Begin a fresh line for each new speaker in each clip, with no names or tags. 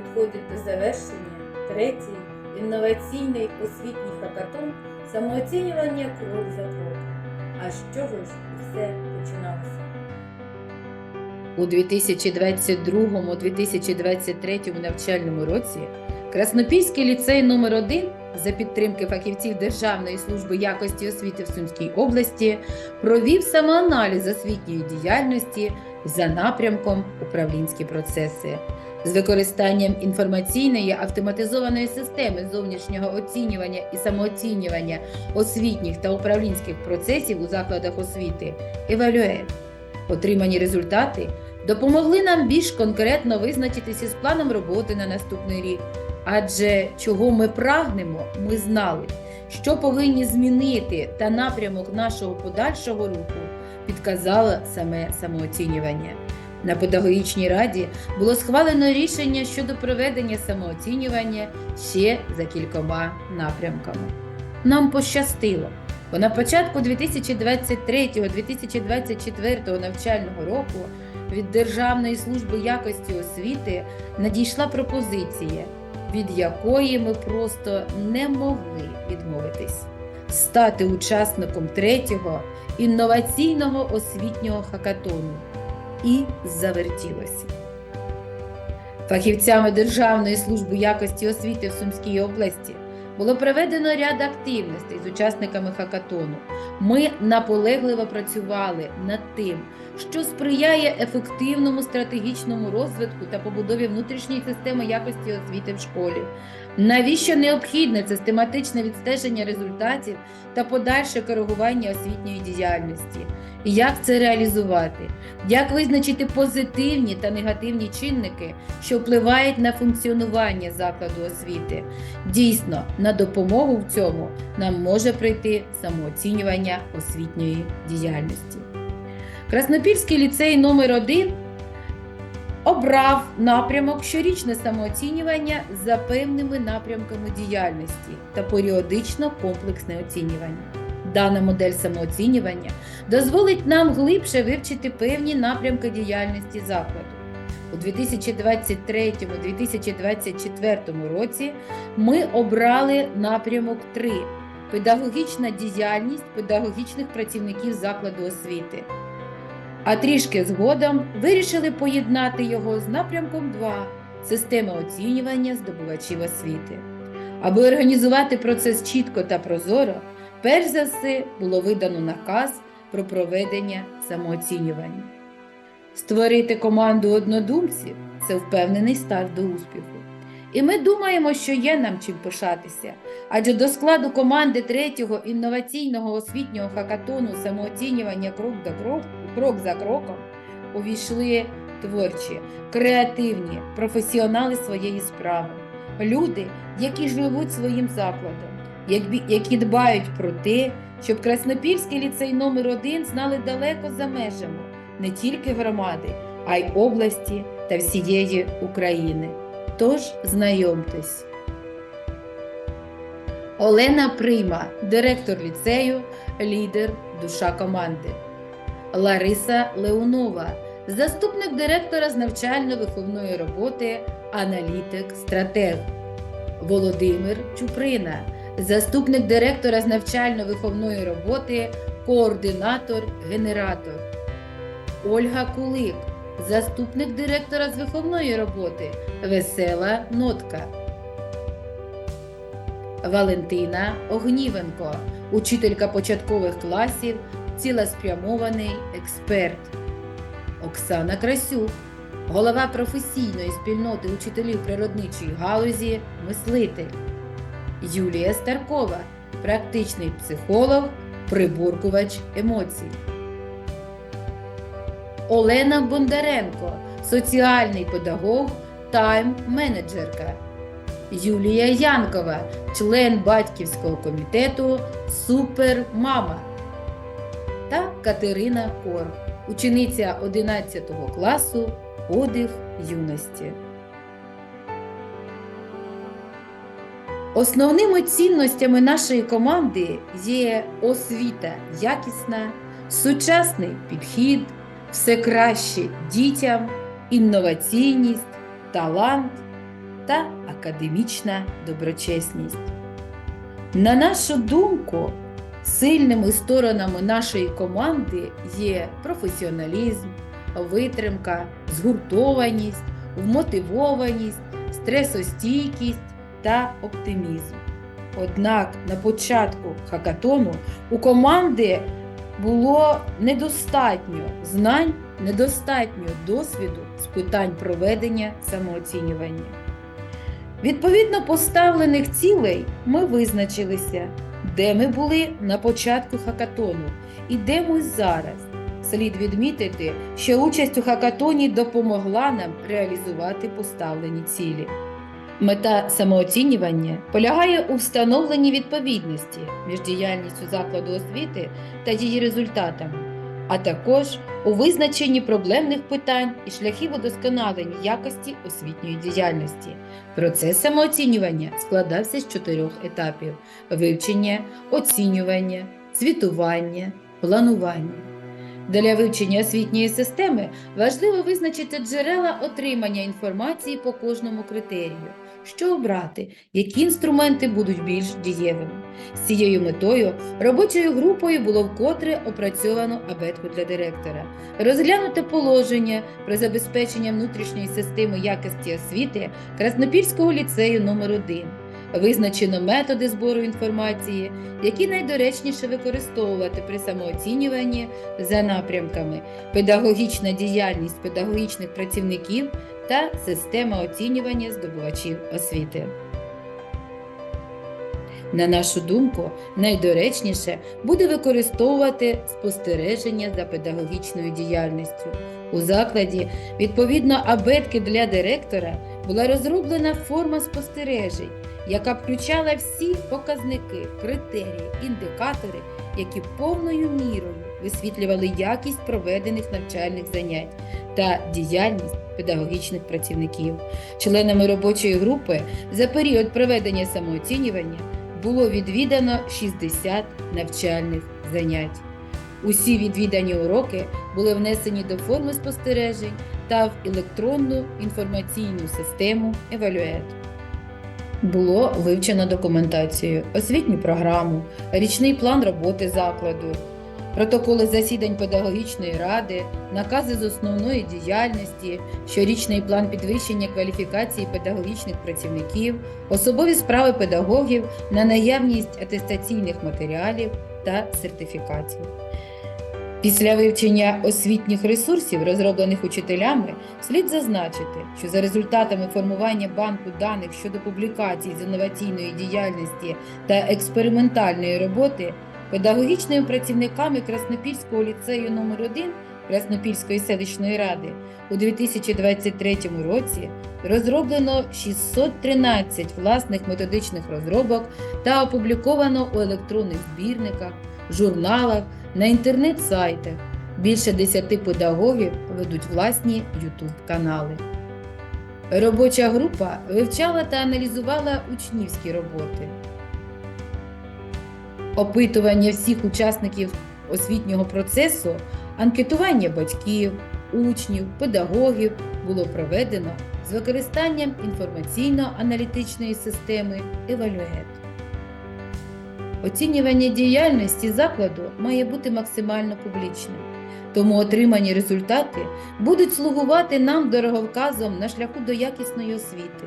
підходить до завершення третій інноваційний освітній хакатон самооцінювання крок за кроком. А з чого ж все починалося?
У 2022-2023 навчальному році Краснопільський ліцей номер 1 за підтримки фахівців Державної служби якості освіти в Сумській області провів самоаналіз освітньої діяльності за напрямком управлінські процеси з використанням інформаційної автоматизованої системи зовнішнього оцінювання і самооцінювання освітніх та управлінських процесів у закладах освіти Евалюет. Отримані результати допомогли нам більш конкретно визначитися з планом роботи на наступний рік. Адже чого ми прагнемо, ми знали, що повинні змінити та напрямок нашого подальшого руху підказало саме самооцінювання. На педагогічній раді було схвалено рішення щодо проведення самооцінювання ще за кількома напрямками. Нам пощастило, бо на початку 2023-2024 навчального року від Державної служби якості освіти надійшла пропозиція, від якої ми просто не могли відмовитись стати учасником третього інноваційного освітнього хакатону. І завертілося. Фахівцями Державної служби якості освіти в Сумській області було проведено ряд активностей з учасниками хакатону. Ми наполегливо працювали над тим, що сприяє ефективному стратегічному розвитку та побудові внутрішньої системи якості освіти в школі. Навіщо необхідне систематичне відстеження результатів та подальше коригування освітньої діяльності? Як це реалізувати? Як визначити позитивні та негативні чинники, що впливають на функціонування закладу освіти? Дійсно, на допомогу в цьому нам може прийти самооцінювання освітньої діяльності. Краснопільський ліцей номер 1 обрав напрямок щорічне самооцінювання за певними напрямками діяльності та періодично комплексне оцінювання. Дана модель самооцінювання дозволить нам глибше вивчити певні напрямки діяльності закладу. У 2023-2024 році ми обрали напрямок 3 педагогічна діяльність педагогічних працівників закладу освіти. А трішки згодом вирішили поєднати його з напрямком 2 система оцінювання здобувачів освіти. Аби організувати процес чітко та прозоро, перш за все було видано наказ про проведення самооцінювання. Створити команду однодумців це впевнений старт до успіху. І ми думаємо, що є нам чим пишатися, адже до складу команди третього інноваційного освітнього хакатону самооцінювання крок за крок, крок за кроком увійшли творчі, креативні професіонали своєї справи, люди, які живуть своїм закладом, які дбають про те, щоб Краснопільський ліцей номер 1 знали далеко за межами не тільки громади, а й області та всієї України. Тож знайомтесь. Олена Прима, директор ліцею, лідер, душа команди. Лариса Леонова, заступник директора з навчально-виховної роботи, аналітик, стратег. Володимир Чуприна, заступник директора з навчально-виховної роботи, координатор, генератор. Ольга Кулик, заступник директора з виховної роботи, весела нотка. Валентина Огнівенко, учителька початкових класів, цілеспрямований експерт. Оксана Красюк, голова професійної спільноти учителів природничої галузі, мислитель. Юлія Старкова, практичний психолог, приборкувач емоцій. Олена Бондаренко, соціальний педагог, тайм-менеджерка. Юлія Янкова, член батьківського комітету Супермама. Та Катерина Кор, учениця 11 класу Подих юності. Основними цінностями нашої команди є освіта якісна, сучасний підхід, все краще дітям, інноваційність, талант та академічна доброчесність. На нашу думку, сильними сторонами нашої команди є професіоналізм, витримка, згуртованість, вмотивованість, стресостійкість та оптимізм. Однак на початку хакатону у команди було недостатньо знань, недостатньо досвіду з питань проведення самооцінювання. Відповідно поставлених цілей ми визначилися, де ми були на початку хакатону і де ми зараз. Слід відмітити, що участь у хакатоні допомогла нам реалізувати поставлені цілі. Мета самооцінювання полягає у встановленні відповідності між діяльністю закладу освіти та її результатами, а також у визначенні проблемних питань і шляхів удосконалення якості освітньої діяльності. Процес самооцінювання складався з чотирьох етапів: вивчення, оцінювання, звітування, планування. Для вивчення освітньої системи важливо визначити джерела отримання інформації по кожному критерію, що обрати, які інструменти будуть більш дієвими. З цією метою робочою групою було вкотре опрацьовано абетку для директора, розглянуте положення про забезпечення внутрішньої системи якості освіти Краснопільського ліцею номер 1 Визначено методи збору інформації, які найдоречніше використовувати при самооцінюванні за напрямками. Педагогічна діяльність педагогічних працівників та система оцінювання здобувачів освіти. На нашу думку, найдоречніше буде використовувати спостереження за педагогічною діяльністю. У закладі, відповідно абетки для директора, була розроблена форма спостережень, яка включала всі показники, критерії, індикатори, які повною мірою висвітлювали якість проведених навчальних занять та діяльність педагогічних працівників. Членами робочої групи за період проведення самооцінювання було відвідано 60 навчальних занять. Усі відвідані уроки були внесені до форми спостережень та в електронну інформаційну систему Evaluate. Було вивчено документацію, освітню програму, річний план роботи закладу, протоколи засідань педагогічної ради, накази з основної діяльності, щорічний план підвищення кваліфікації педагогічних працівників, особові справи педагогів на наявність атестаційних матеріалів та сертифікацій. Після вивчення освітніх ресурсів, розроблених учителями, слід зазначити, що за результатами формування банку даних щодо публікацій з інноваційної діяльності та експериментальної роботи педагогічними працівниками Краснопільського ліцею номер 1 Краснопільської селищної ради у 2023 році розроблено 613 власних методичних розробок та опубліковано у електронних збірниках, журналах, на інтернет-сайтах. Більше 10 педагогів ведуть власні YouTube канали. Робоча група вивчала та аналізувала учнівські роботи. Опитування всіх учасників освітнього процесу, анкетування батьків, учнів, педагогів було проведено з використанням інформаційно-аналітичної системи Evaluate. Оцінювання діяльності закладу має бути максимально публічним, тому отримані результати будуть слугувати нам дороговказом на шляху до якісної освіти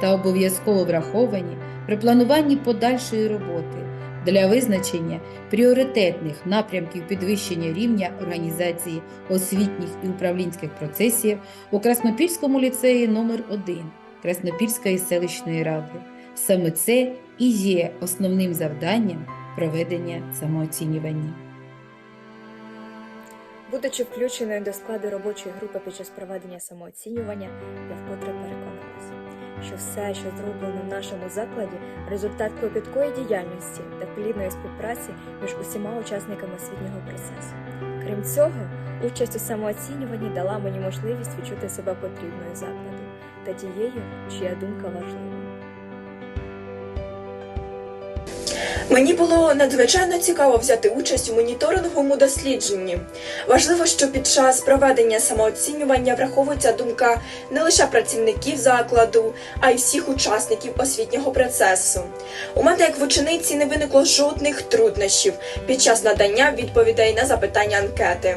та обов'язково враховані при плануванні подальшої роботи для визначення пріоритетних напрямків підвищення рівня організації освітніх і управлінських процесів у Краснопільському ліцеї номер 1 Краснопільської селищної ради. Саме це і є основним завданням проведення самооцінювання.
Будучи включеною до складу робочої групи під час проведення самооцінювання, я вкотре переконалася, що все, що зроблено в нашому закладі, результат кропіткої діяльності та плідної співпраці між усіма учасниками освітнього процесу. Крім цього, участь у самооцінюванні дала мені можливість відчути себе потрібною закладу та тією, чия думка важлива.
Мені було надзвичайно цікаво взяти участь у моніторинговому дослідженні. Важливо, що під час проведення самооцінювання враховується думка не лише працівників закладу, а й всіх учасників освітнього процесу. У мене, як в учениці, не виникло жодних труднощів під час надання відповідей на запитання анкети.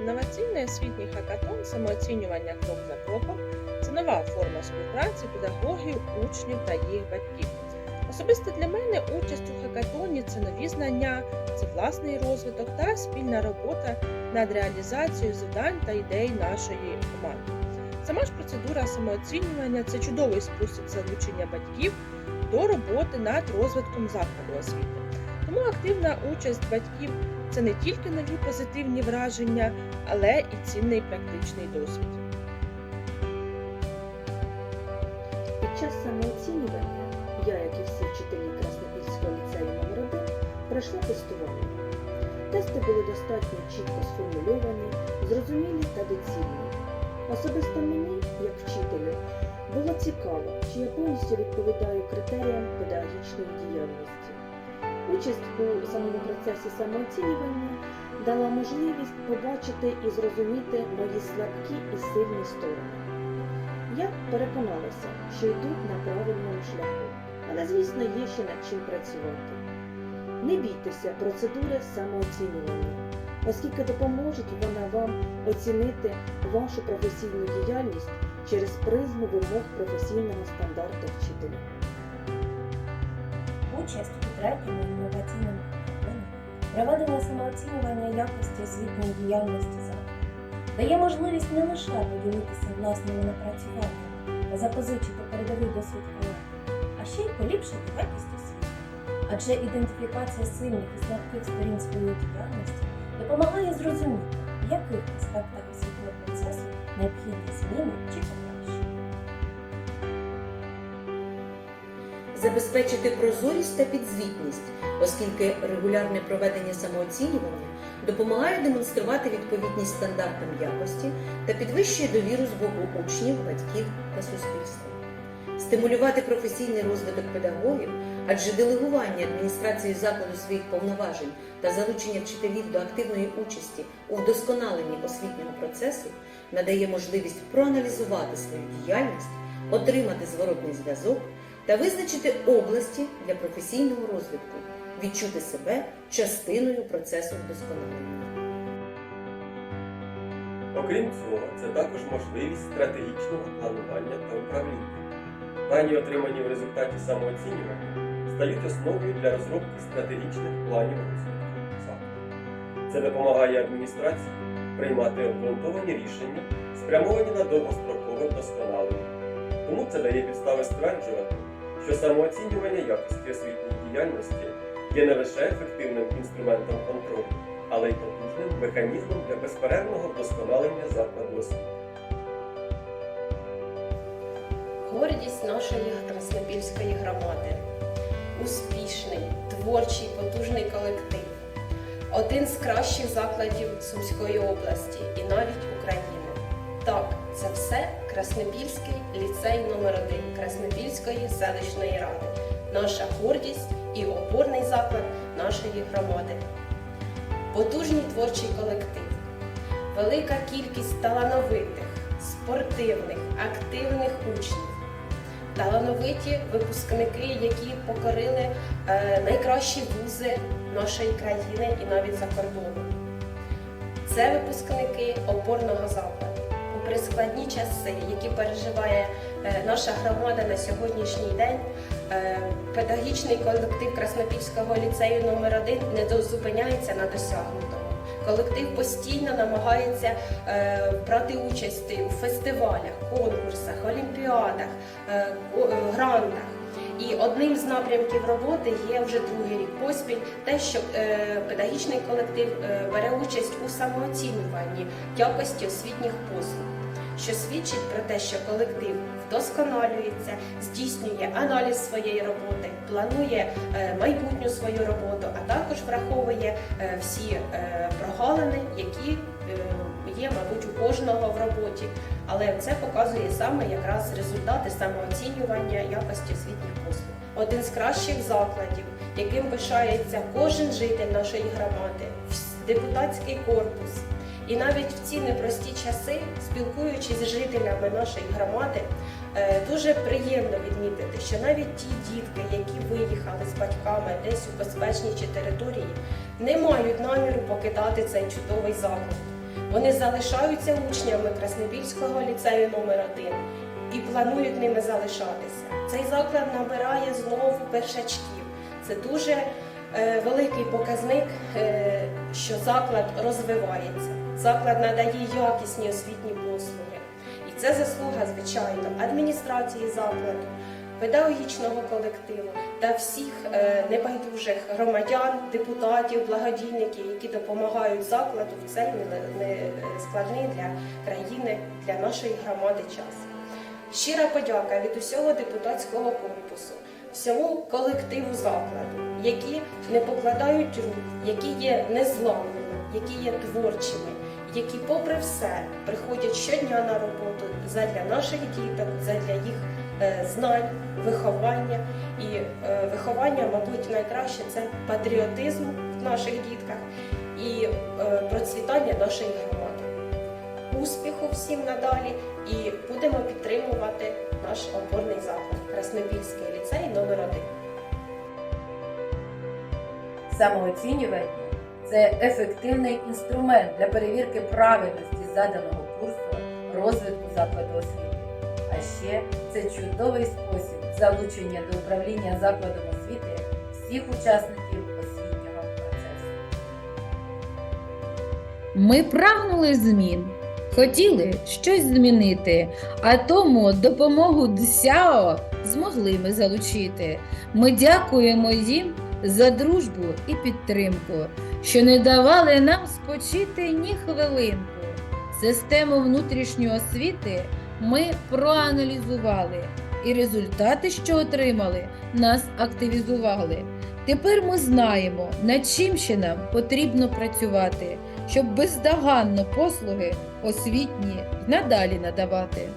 Інноваційний освітній хакатон самооцінювання крок за кроком це нова форма співпраці педагогів, учнів та їх батьків. Особисто для мене участь у хакатоні це нові знання, це власний розвиток та спільна робота над реалізацією завдань та ідей нашої команди. Сама ж процедура самооцінювання це чудовий спосіб залучення батьків до роботи над розвитком закладу освіти. Тому активна участь батьків це не тільки нові позитивні враження, але і цінний практичний досвід.
Під час самооцінювання я, як і всі вчителі Краснопільського ліцею номер 1 пройшла тестування. Тести були достатньо чітко сформульовані, зрозумілі та доцільні. Особисто мені, як вчителю, було цікаво, чи я повністю відповідаю критеріям педагогічної діяльності. Участь у самому процесі самооцінювання дала можливість побачити і зрозуміти мої слабкі і сильні сторони. Я переконалася, що йду на правильному шляху, але, звісно, є ще над чим працювати. Не бійтеся процедури самооцінювання, оскільки допоможуть вона вам оцінити вашу професійну діяльність через призму вимог професійного стандарту вчителя.
Участь у третьому інноваційному хакатоні проведення самооцінювання якості освітньої діяльності закладу дає можливість не лише поділитися власними напрацюваннями та запозичити передовий досвід а поліпшити якість освіти. Адже ідентифікація сильних і слабких сторін своєї діяльності допомагає зрозуміти, в яких аспектах освітнього процесу необхідні зміни чи покращення.
забезпечити прозорість та підзвітність, оскільки регулярне проведення самооцінювання допомагає демонструвати відповідність стандартам якості та підвищує довіру з боку учнів, батьків та суспільства. Стимулювати професійний розвиток педагогів, адже делегування адміністрації закладу своїх повноважень та залучення вчителів до активної участі у вдосконаленні освітнього процесу надає можливість проаналізувати свою діяльність, отримати зворотний зв'язок та визначити області для професійного розвитку, відчути себе частиною процесу вдосконалення.
Окрім цього, це також можливість стратегічного планування та управління. Дані, отримані в результаті самооцінювання, стають основою для розробки стратегічних планів розвитку закладу. Це допомагає адміністрації приймати обґрунтовані рішення, спрямовані на довгострокове вдосконалення. Тому це дає підстави стверджувати, що самооцінювання якості освітньої діяльності є не лише ефективним інструментом контролю, але й потужним механізмом для безперервного вдосконалення закладу освіти.
Гордість нашої Краснопільської громади. Успішний, творчий, потужний колектив. Один з кращих закладів Сумської області і навіть України. Так, це все Краснопільський ліцей номер 1 Краснопільської селищної ради. Наша гордість і опорний заклад нашої громади. Потужний творчий колектив. Велика кількість талановитих, спортивних, активних учнів талановиті випускники, які покорили е, найкращі вузи нашої країни і навіть за кордоном. Це випускники опорного закладу. Попри складні часи, які переживає е, наша громада на сьогоднішній день, е, педагогічний колектив Краснопільського ліцею номер 1 не зупиняється на досягнутому. Колектив постійно намагається е, брати участь у фестивалях, конкурсах, олімпіадах, е, е, грантах. І одним з напрямків роботи є вже другий рік поспіль те, що педагогічний колектив бере участь у самооцінюванні якості освітніх послуг, що свідчить про те, що колектив вдосконалюється, здійснює аналіз своєї роботи, планує е, майбутню свою роботу, а також враховує е, всі е, прогалини, які є, мабуть, у кожного в роботі, але це показує саме якраз результати самооцінювання якості освітніх послуг. Один з кращих закладів, яким пишається кожен житель нашої громади, депутатський корпус. І навіть в ці непрості часи, спілкуючись з жителями нашої громади, е, дуже приємно відмітити, що навіть ті дітки, які виїхали з батьками десь у безпечніші території, не мають наміру покидати цей чудовий заклад. Вони залишаються учнями Краснопільського ліцею номер 1 і планують ними залишатися. Цей заклад набирає знову першачків. Це дуже е, великий показник, е, що заклад розвивається. Заклад надає якісні освітні послуги. І це заслуга, звичайно, адміністрації закладу, педагогічного колективу та всіх е, небайдужих громадян, депутатів, благодійників, які допомагають закладу в цей не- складний для країни, для нашої громади час. Щира подяка від усього депутатського корпусу, всьому колективу закладу, які не покладають рук, які є незламними, які є творчими, які, попри все, приходять щодня на роботу задля наших діток, задля їх е, знань, виховання. І е, виховання, мабуть, найкраще це патріотизм в наших дітках і е, процвітання нашої громади. Успіху всім надалі і будемо підтримувати наш опорний заклад Краснопільський ліцей номер 1
Самооцінювання це ефективний інструмент для перевірки правильності заданого курсу розвитку закладу освіти. А ще це чудовий спосіб залучення до управління закладом освіти всіх учасників освітнього процесу.
Ми прагнули змін, хотіли щось змінити, а тому допомогу ДСЯО змогли ми залучити. Ми дякуємо їм за дружбу і підтримку, що не давали нам спочити ні хвилинку. Систему внутрішньої освіти ми проаналізували, і результати, що отримали, нас активізували. Тепер ми знаємо, над чим ще нам потрібно працювати, щоб бездоганно послуги освітні надалі надавати.